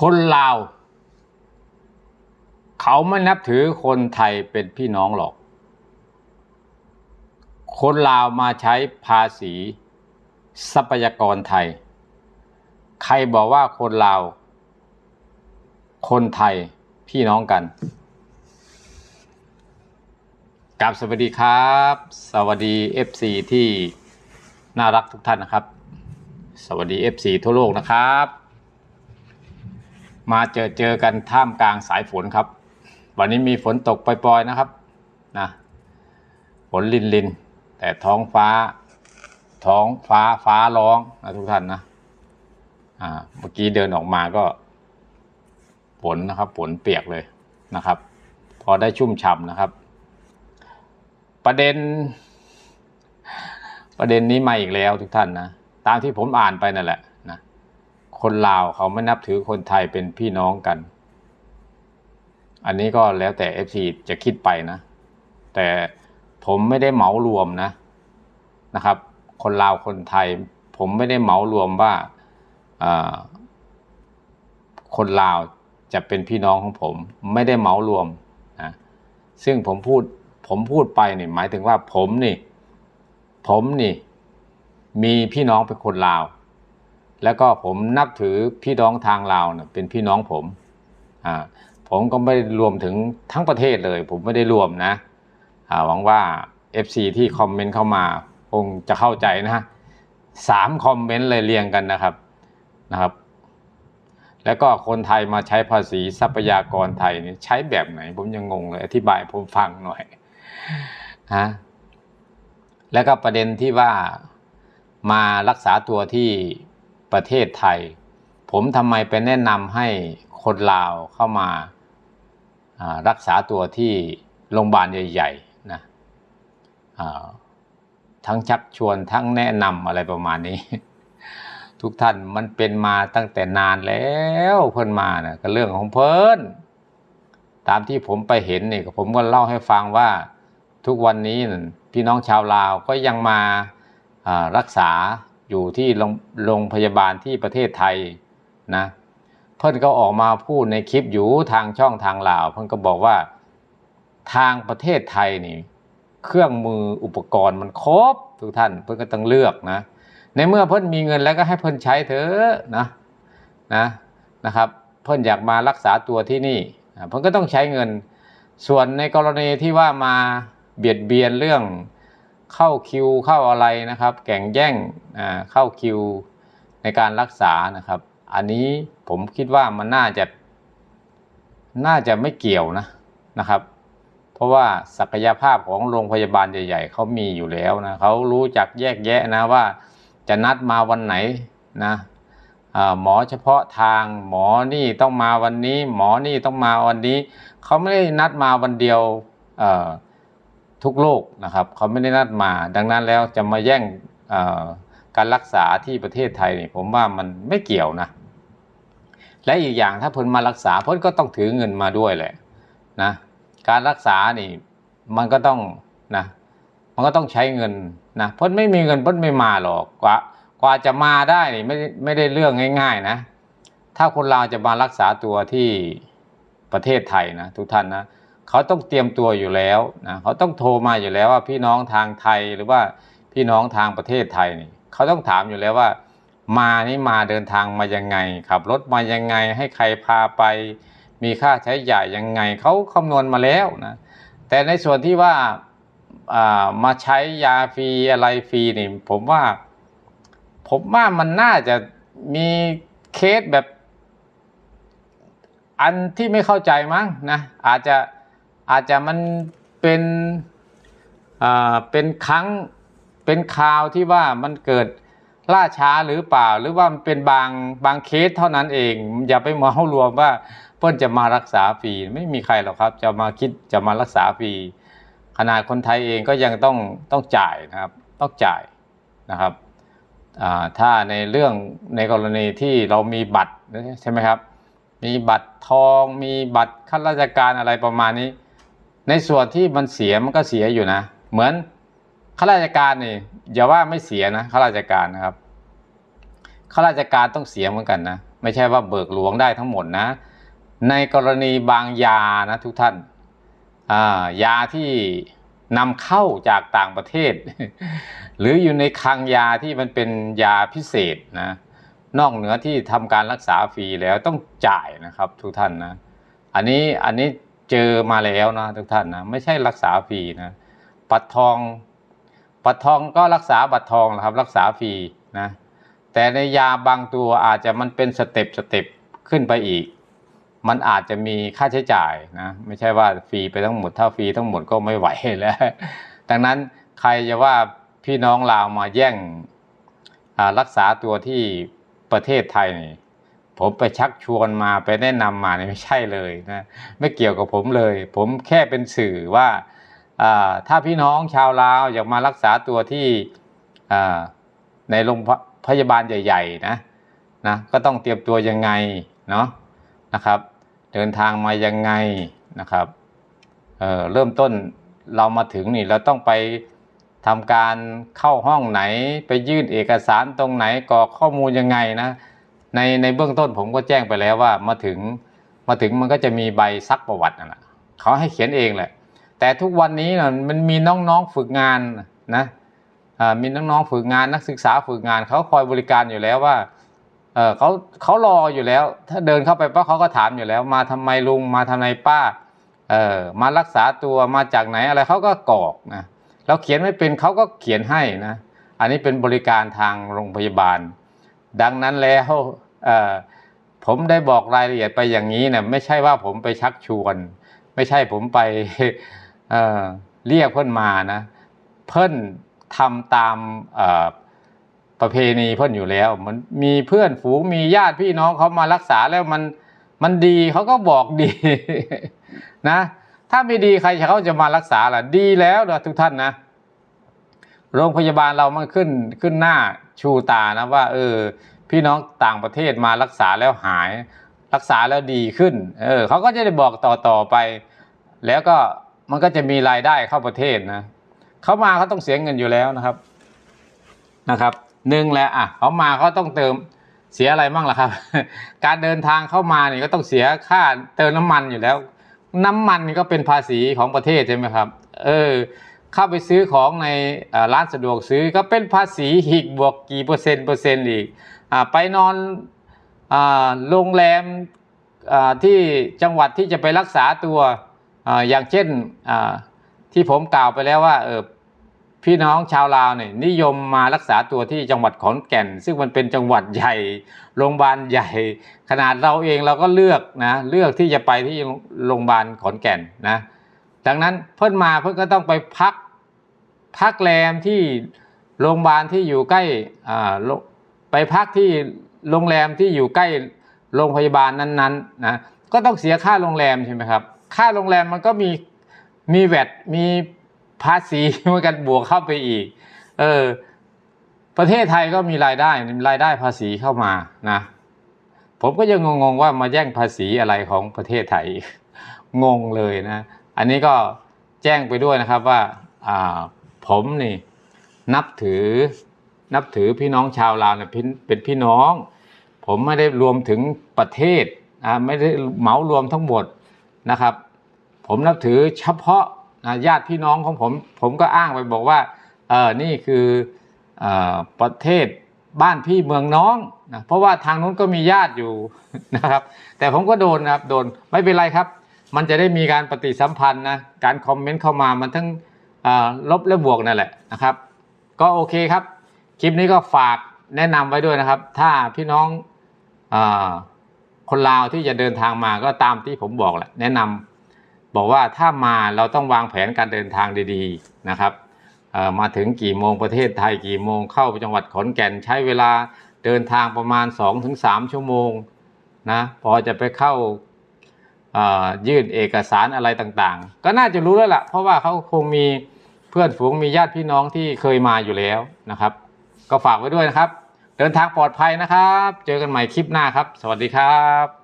คนลาว เขาไม่นับถือคนไทยเป็นพี่น้องหรอก คนลาวมาใช้ภาษี ทรัพยากรไทย ใครบอกว่าคนลาว คนไทยพี่น้องกันกับสวัสดีครับ สวัสดี FC ที่น่ารักทุกท่านนะครับ สวัสดี FC ทั่วโลกนะครับ มาเจอเจอกันท่ามกลางสายฝนครับ วันนี้มีฝนตกปล่อยๆนะครับนะฝนลินลินแต่ท้องฟ้า ท้องฟ้าฟ้าร้องนะทุกท่านนะอ่าเมื่อกี้เดินออกมาก็ฝนนะครับฝนเปียกเลยนะครับ พอได้ชุ่มฉ่ำนะครับ ประเด็น ประเด็นนี้มาอีกแล้วทุกท่านนะตามที่ผมอ่านไปนั่นแหละ คนลาวเขาไม่นับถือคนไทยเป็นพี่น้องกัน อันนี้ก็แล้วแต่ FC จะคิดไปนะ แต่ผมไม่ได้เหมารวมนะนะครับ คนลาวคนไทย ผมไม่ได้เหมารวมว่าอ่าคนลาวจะเป็นพี่น้องของผม ไม่ได้เหมารวมนะซึ่งผมพูดผมพูดไปนี่หมายถึงว่าผมนี่ ผมนี่ มีพี่น้องเป็นคนลาว แล้วก็ผมนับถือพี่น้องทางลาวเนี่ยเป็นพี่น้องผมอ่าผมก็ไม่ได้รวมถึงทั้งประเทศเลย ผมไม่ได้รวมนะอ่าหวังว่า FC ที่คอมเมนต์เข้ามาคงจะเข้าใจนะสามคอมเมนต์เลยเรียงกันนะครับนะครับ แล้วก็คนไทยมาใช้ภาษีทรัพยากรไทยนี่ใช้แบบไหน ผมยังงงเลย อธิบายผมฟังหน่อยฮะแล้วก็ประเด็นที่ว่ามารักษาตัวที่ ประเทศไทย ผมทำไมไปแนะนำให้คนลาวเข้ามารักษาตัวที่โรงพยาบาลใหญ่ๆนะทั้งชักชวนทั้งแนะนำอะไรประมาณนี้ ทุกท่านมันเป็นมาตั้งแต่นานแล้วเพิ่นมานะก็เรื่องของเพิ่นตามที่ผมไปเห็นนี่ผมก็เล่าให้ฟังว่าทุกวันนี้พี่น้องชาวลาวก็ยังมารักษา อยู่ที่โรงงพยาบาลที่ประเทศไทยนะเพิ่นก็ออกมาพูดในคลิปอยู่ทางช่องทางลาว เพิ่นก็บอกว่าทางประเทศไทยนี่ เครื่องมืออุปกรณ์มันครบทุกท่านเพิ่นก็ต้องเลือกนะ ในเมื่อเพิ่นมีเงินแล้วก็ให้เพิ่นใช้เถอะนะนะนะครับ เพิ่นอยากมารักษาตัวที่นี่เพิ่นก็ต้องใช้เงิน ส่วนในกรณีที่ว่ามาเบียดเบียนเรื่อง เข้าคิวเข้าอะไรนะครับแก่งแย่งเข้าคิวในการรักษานะครับ อันนี้ผมคิดว่ามันน่าจะ น่าจะไม่เกี่ยวนะนะครับ เพราะว่าศักยภาพของโรงพยาบาลใหญ่ๆเขามีอยู่แล้วนะเขารู้จักแยกแยะนะว่าจะนัดมาวันไหนนะหมอเฉพาะทางหมอนี่ต้องมาวันนี้ หมอนี่ต้องมาวันนี้เขาไม่ได้นัดมาวันเดียวเอ ทุกโรคนะครับเขาไม่ได้นัดมา ดังนั้นแล้วจะมาแย่งการรักษาที่ประเทศไทยนี่ผมว่ามันไม่เกี่ยวนะ และอีกอย่างถ้าเพิ่นมารักษาเพิ่นก็ต้องถือเงินมาด้วยแหละนะการรักษานี่มันก็ต้องนะมันก็ต้องใช้เงินนะเพิ่นไม่มีเงินเพิ่นไม่มาหรอกกว่ากว่าจะมาได้นี่ไม่ไม่ได้เรื่องง่าย ๆนะ ถ้าคนลาจะมารักษาตัวที่ประเทศไทยนะทุกท่านนะ เขาต้องเตรียมตัวอยู่แล้วนะเขาต้องโทรมาอยู่แล้วว่าพี่น้องทางไทยหรือว่าพี่น้องทางประเทศไทยนี่เขาต้องถามอยู่แล้วว่า มานี่มาเดินทางมายังไงขับรถมายังไงให้ใครพาไป มีค่าใช้จ่ายยังไงเขาคำนวณมาแล้วนะแต่ในส่วนที่ว่าอ่ามาใช้ยาฟรีอะไรฟรีนี่ผมว่า ผมว่ามันน่าจะมีเคสแบบ อันที่ไม่เข้าใจมั้งนะอาจจะ อาจจะมันเป็นอ่าเป็นครั้งเป็นคราวที่ว่ามันเกิดล่าช้าหรือเปล่า หรือว่ามันเป็นบางบางเคสเท่านั้นเอง อย่าไปเหมารวมว่าเพิ่อนจะมารักษาฟรีไม่มีใครหรอกครับ จะมาคิดจะมารักษาฟรีขนาดคนไทยเองก็ยังต้องต้องจ่ายนะครับ ต้องจ่ายนะครับอ่าถ้าในเรื่องในกรณีที่เรามีบัตรใช่ไหมครับ มีบัตรทอง มีบัตรข้าราชการอะไรประมาณนี้ ในส่วนที่มันเสียมันก็เสียอยู่นะ เหมือนข้าราชการนี่อย่าว่าไม่เสียนะข้าราชการนะครับข้าราชการต้องเสียเหมือนกันนะ ไม่ใช่ว่าเบิกหลวงได้ทั้งหมดนะ ในกรณีบางยานะทุกท่านายาที่นำเข้าจากต่างประเทศ หรืออยู่ในคลังยาที่มันเป็นยาพิเศษนะนอกเหนือที่ทำการรักษาฟรีแล้วต้องจ่ายนะครับทุกท่านนะ อันนี้อันนี้ เจอมาแล้วนะทุกท่านนะไม่ใช่รักษาฟรีนะปัดทอง ปัดทองก็รักษาบัตรทองนะครับ รักษาฟรีนะแต่ในยาบางตัวอาจจะมันเป็นสเต็ปสเต็ปขึ้นไปอีก มันอาจจะมีค่าใช้จ่ายนะไม่ใช่ว่าฟรีไปทั้งหมดถ้าฟรีทั้งหมดก็ไม่ไหวแล้ว ดังนั้นใครจะว่าพี่น้องลาวมาแย่งรักษาตัวที่ประเทศไทยนี่ ผมไปชักชวนมาไปแนะนำมาเนี่ยไม่ใช่เลยนะไม่เกี่ยวกับผมเลย ผมแค่เป็นสื่อว่าถ้าพี่น้องชาวลาวอยากมารักษาตัวที่ในโรงพยาบาลใหญ่ๆนะนะก็ต้องเตรียมตัวยังไงเนาะนะครับ เดินทางมายังไงนะครับเเริ่มต้นเรามาถึงนี่เราต้องไปทำการเข้าห้องไหน ไปยื่นเอกสารตรงไหนกรอกข้อมูลยังไงนะ ในในเบื้องต้นผมก็แจ้งไปแล้วว่ามาถึงมาถึงมันก็จะมีใบซักประวัตินั่นแหละเขาให้เขียนเองแหละ แต่ทุกวันนี้นะมันมีน้องๆฝึกงานนะมีน้องๆฝึกงานนักศึกษาฝึกงานเขาคอยบริการอยู่แล้วว่าเขาเขารออยู่แล้ว ถ้าเดินเข้าไปปั๊บเขาก็ถามอยู่แล้ว มาทำไมลุงมาทำไมป้าเออมารักษาตัวมาจากไหนอะไรเขาก็กรอกนะเราเขียนไม่เป็นเขาก็เขียนให้นะ อันนี้เป็นบริการทางโรงพยาบาล ดังนั้นแล้วผมได้บอกรายละเอียดไปอย่างนี้เนี่ยไม่ใช่ว่าผมไปชักชวน ไม่ใช่ผมไปเเรียกเพื่อนมานะเพื่อนทำตามประเพณีเพื่อนอยู่แล้ว มันมีเพื่อนฝูงมีญาติพี่น้องเขามารักษาแล้วมันมันดีเขาก็บอกดีนะ ถ้าไม่ดีใครเขาจะมารักษาล่ะดีแล้วนะทุกท่านนะ โรงพยาบาลเรามันขึ้นขึ้นหน้าชูตานะว่า เออ พี่น้องต่างประเทศมารักษาแล้วหาย รักษาแล้วดีขึ้น เออเขาก็จะได้บอกต่อต่อไป แล้วก็มันก็จะมีรายได้เข้าประเทศนะเขามาเขาต้องเสียเงินอยู่แล้วนะครับนะครับหนึ่งแหละอะเขามาเขาต้องเติมเสียอะไรบ้างล่ะครับ การเดินทางเข้ามาเนี่ยก็ต้องเสียค่าเติมน้ำมันอยู่แล้ว น้ำมันก็เป็นภาษีของประเทศใช่ไหมครับ เออ เข้าไปซื้อของในร้านสะดวกซื้อก็เป็นภาษีอีกบวกกี่เปอร์เซ็นต์เปอร์เซ็นต์อีกอไปนอนอโรงแรมที่จังหวัดที่จะไปรักษาตัวออย่างเช่นที่ผมกล่าวไปแล้วว่าเออพี่น้องชาวลาวเนี่ยนิยมมารักษาตัวที่จังหวัดขอนแก่น ซึ่งมันเป็นจังหวัดใหญ่โรงพยาบาลใหญ่ ขนาดเราเองเราก็เลือกนะเลือกที่จะไปที่โรงพยาบาลขอนแก่นนะ ดังนั้นเพิ่นมาเพิ่นก็ต้องไปพักพักแรมที่โรงพยาบาลที่อยู่ใกล้ไปพักที่โรงแรมที่อยู่ใกล้โรงพยาบาลนั้นๆนะก็ต้องเสียค่าโรงแรมใช่ไหมครับ ค่าโรงแรมมันก็มีมีแวดมีภาษีมันกันบวกเข้าไปอีก เออประเทศไทยก็มีรายได้รายได้ภาษีเข้ามานะผมก็ยังงงๆว่ามาแย่งภาษีอะไรของประเทศไทยงงเลยนะ อันนี้ก็แจ้งไปด้วยนะครับว่าผมนี่นับถือนับถือพี่น้องชาวลาวเนี่ยเป็นพี่น้อง ผมไม่ได้รวมถึงประเทศไม่ได้เหมารวมทั้งหมดนะครับ ผมนับถือเฉพาะญาติพี่น้องของผม ผมก็อ้างไปบอกว่าเออนี่คือเออประเทศบ้านพี่เมืองน้องนะเพราะว่าทางนู้นก็มีญาติอยู่นะครับ แต่ผมก็โดนนะครับโดนไม่เป็นไรครับ มันจะได้มีการปฏิสัมพันธ์นะการคอมเมนต์เข้ามามันทั้งลบและบวกนั่นแหละนะครับ ก็โอเคครับ คลิปนี้ก็ฝากแนะนำไว้ด้วยนะครับ ถ้าพี่น้องอคนลาวที่จะเดินทางมาก็ตามที่ผมบอกแหละแนะนำบอกว่าถ้ามาเราต้องวางแผนการเดินทางดีๆนะครับมาถึงกี่โมงประเทศไทยกี่โมงเข้าจังหวัดขอนแก่นใช้เวลาเดินทางประมาณ 2-3 ชั่วโมงนะพอจะไปเข้า ยื่นเอกสารอะไรต่างๆ ก็น่าจะรู้แล้วล่ะ เพราะว่าเขาคงมีเพื่อนฝูงมีญาติพี่น้องที่เคยมาอยู่แล้วนะครับ ก็ฝากไว้ด้วยนะครับ เดินทางปลอดภัยนะครับ เจอกันใหม่คลิปหน้าครับ สวัสดีครับ